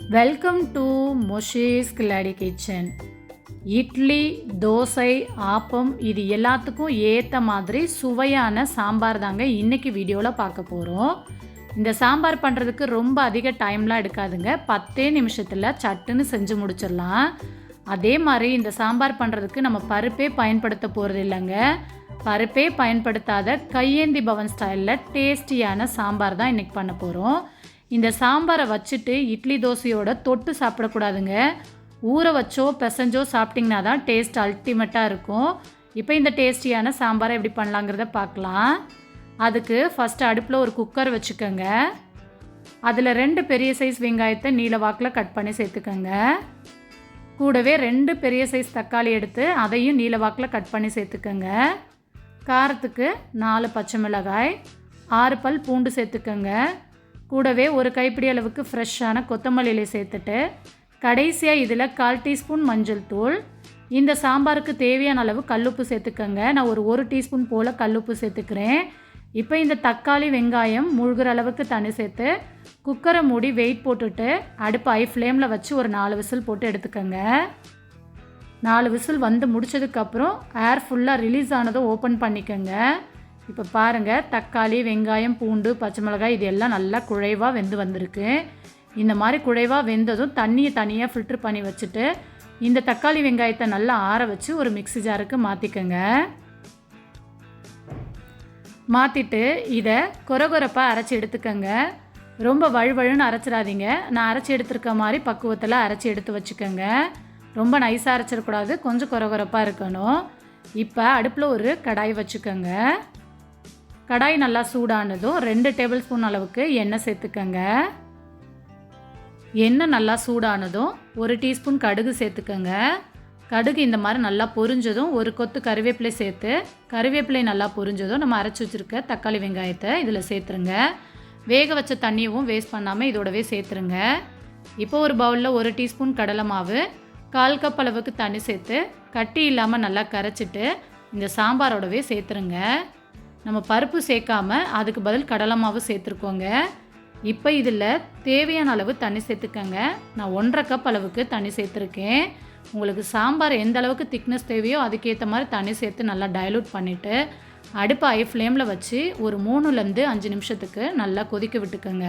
Welcome to மொஷேஸ் கிளாடி kitchen idli dosa appam இது எல்லாத்துக்கும் ஏற்ற மாதிரி சுவையான சாம்பார் தாங்க இன்றைக்கி வீடியோவில் பார்க்க போகிறோம் இந்த சாம்பார் பண்ணுறதுக்கு ரொம்ப அதிக டைம்லாம் எடுக்காதுங்க. பத்தே நிமிஷத்தில் சட்டுன்னு செஞ்சு முடிச்சிடலாம். அதே மாதிரி இந்த சாம்பார் பண்ணுறதுக்கு நம்ம பருப்பே பயன்படுத்த போகிறது இல்லைங்க. பருப்பே பயன்படுத்தாத கையேந்தி பவன் ஸ்டைலில் டேஸ்டியான சாம்பார் தான் இன்றைக்கி பண்ண போகிறோம் இந்த சாம்பாரை வச்சுட்டு இட்லி தோசையோட தொட்டு சாப்பிடக்கூடாதுங்க. ஊற வச்சோ பிசைஞ்சோ சாப்பிட்டிங்கன்னா தான் டேஸ்ட் அல்டிமேட்டாக இருக்கும். இப்போ இந்த டேஸ்டியான சாம்பாரை எப்படி பண்ணலாங்கிறத பார்க்கலாம். அதுக்கு ஃபஸ்ட்டு அடுப்பில் ஒரு குக்கர் வச்சுக்கோங்க. அதில் ரெண்டு பெரிய சைஸ் வெங்காயத்தை நீல வாக்கில் கட் பண்ணி சேர்த்துக்கோங்க. கூடவே ரெண்டு பெரிய சைஸ் தக்காளி எடுத்து அதையும் நீல வாக்கில் கட் பண்ணி சேர்த்துக்கோங்க. காரத்துக்கு நாலு பச்சை மிளகாய் ஆறு பல் பூண்டு சேர்த்துக்கோங்க. கூடவே ஒரு கைப்பிடி அளவுக்கு ஃப்ரெஷ்ஷான கொத்தமல்லி சேர்த்துட்டு கடைசியாக இதில் கால் டீஸ்பூன் மஞ்சள் தூள். இந்த சாம்பாருக்கு தேவையான அளவு கல்லுப்பு சேர்த்துக்கோங்க. நான் ஒரு ஒரு டீஸ்பூன் போல் கல்லுப்பு சேர்த்துக்கிறேன். இப்போ இந்த தக்காளி வெங்காயம் முழுகிற அளவுக்கு தண்ணி சேர்த்து குக்கரை மூடி வெயிட் போட்டுட்டு அடுப்பு ஐ ஃப்ளேமில் வச்சு ஒரு நாலு விசில் போட்டு எடுத்துக்கோங்க. நாலு விசில் வந்து முடிச்சதுக்கப்புறம் ஏர் ஃபுல்லாக ரிலீஸ் ஆனதை ஓப்பன் பண்ணிக்கோங்க. இப்போ பாருங்கள் தக்காளி வெங்காயம் பூண்டு பச்சை மிளகாய் இது எல்லாம் நல்லா குழைவாக வெந்து வந்திருக்கு. இந்த மாதிரி குழைவாக வெந்ததும் தண்ணியை தனியாக ஃபில்ட்ரு பண்ணி வச்சுட்டு இந்த தக்காளி வெங்காயத்தை நல்லா ஆற வச்சு ஒரு மிக்ஸி ஜாருக்கு மாற்றிக்கோங்க மாற்றிட்டு இதை கொரகொரப்பாக அரைச்சி எடுத்துக்கோங்க. ரொம்ப வழுவழுன்னு அரைச்சிடாதீங்க. நான் அரைச்சி எடுத்துருக்க மாதிரி பக்குவத்தில் அரைச்சி எடுத்து வச்சுக்கோங்க. ரொம்ப நைஸாக அரைச்சிடக்கூடாது. கொஞ்சம் கொரகொரப்பாக இருக்கணும். இப்போ அடுப்பில் ஒரு கடாய் வச்சுக்கோங்க. கடாய் நல்லா சூடானதும் ரெண்டு டேபிள் ஸ்பூன் அளவுக்கு எண்ணெய் சேர்த்துக்கோங்க. எண்ணெய் நல்லா சூடானதும் ஒரு டீஸ்பூன் கடுகு சேர்த்துக்கோங்க. கடுகு இந்த மாதிரி நல்லா பொரிஞ்சதும் ஒரு கொத்து கருவேப்பிலை சேர்த்து கருவேப்பிலை நல்லா பொரிஞ்சதும் நம்ம அரைச்சி வச்சுருக்க தக்காளி வெங்காயத்தை இதில் சேர்த்துருங்க. வேக வச்ச தண்ணியும் வேஸ்ட் பண்ணாமல் இதோடவே சேர்த்துருங்க. இப்போ ஒரு பவுலில் ஒரு டீஸ்பூன் கடலை மாவு கால் கப் அளவுக்கு தண்ணி சேர்த்து கட்டி இல்லாமல் நல்லா கரைச்சிட்டு இந்த சாம்பாரோடவே சேர்த்துருங்க. நம்ம பருப்பு சேர்க்காம அதுக்கு பதில் கடலை மாவு சேர்த்துருக்கோங்க. இப்போ இதில் தேவையான அளவு தண்ணி சேர்த்துக்கங்க. நான் ஒன்றரை கப் அளவுக்கு தண்ணி சேர்த்துருக்கேன். உங்களுக்கு சாம்பார் எந்த அளவுக்கு திக்னஸ் தேவையோ அதுக்கேற்ற மாதிரி தண்ணி சேர்த்து நல்லா டைலூட் பண்ணிவிட்டு அடுப்பு ஐ ஃப்ளேமில் வச்சு ஒரு மூணுலேருந்து அஞ்சு நிமிஷத்துக்கு நல்லா கொதிக்க விட்டுக்கோங்க.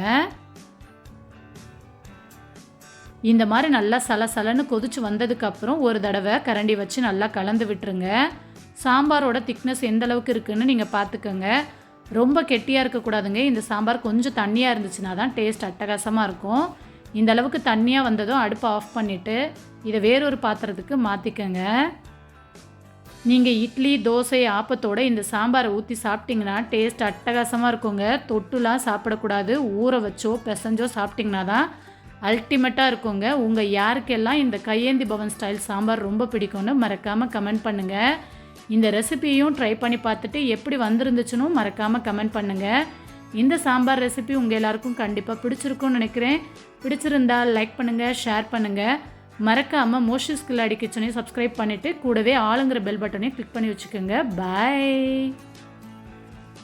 இந்த மாதிரி நல்லா சலசலன்னு கொதிச்சு வந்ததுக்கப்புறம் ஒரு தடவை கரண்டி வச்சு நல்லா கலந்து விட்டுருங்க. சாம்பாரோட திக்னஸ் எந்த அளவுக்கு இருக்குன்னு நீங்கள் பார்த்துக்கோங்க. ரொம்ப கெட்டியாக இருக்கக்கூடாதுங்க. இந்த சாம்பார் கொஞ்சம் தண்ணியாக இருந்துச்சுன்னா தான் டேஸ்ட் அட்டகாசமாக இருக்கும். இந்த அளவுக்கு தண்ணியாக வந்ததும் அடுப்பை ஆஃப் பண்ணிவிட்டு இதை வேறொரு பாத்திரத்துக்கு மாற்றிக்கோங்க நீங்கள் இட்லி தோசை ஆப்பத்தோட இந்த சாம்பாரை ஊற்றி சாப்பிட்டிங்கன்னா டேஸ்ட் அட்டகாசமாக இருக்குங்க. தொட்டுலாம் சாப்பிடக்கூடாது. ஊற வச்சோ பிசைஞ்சோ சாப்பிட்டிங்கன்னா தான் அல்டிமேட்டாக இருக்குங்க. உங்கள் யாருக்கெல்லாம் இந்த கையேந்தி பவன் ஸ்டைல் சாம்பார் ரொம்ப பிடிக்கும்னு மறக்காமல் கமெண்ட் பண்ணுங்கள் இந்த ரெசிபியும் ட்ரை பண்ணி பார்த்துட்டு எப்படி வந்திருந்துச்சுன்னு மறக்காமல் கமெண்ட் பண்ணுங்கள் இந்த சாம்பார் ரெசிபி உங்கள் எல்லாருக்கும் கண்டிப்பாக பிடிச்சிருக்கும்னு நினைக்கிறேன். பிடிச்சிருந்தா லைக் பண்ணுங்கள் ஷேர் பண்ணுங்கள் மறக்காமல் மோஷிஸ் கில்லாடி கிச்சனையும் சப்ஸ்கிரைப் பண்ணிவிட்டு கூடவே ஆளுங்கிற பெல் பட்டனையும் கிளிக் பண்ணி வச்சுக்கோங்க. பாய்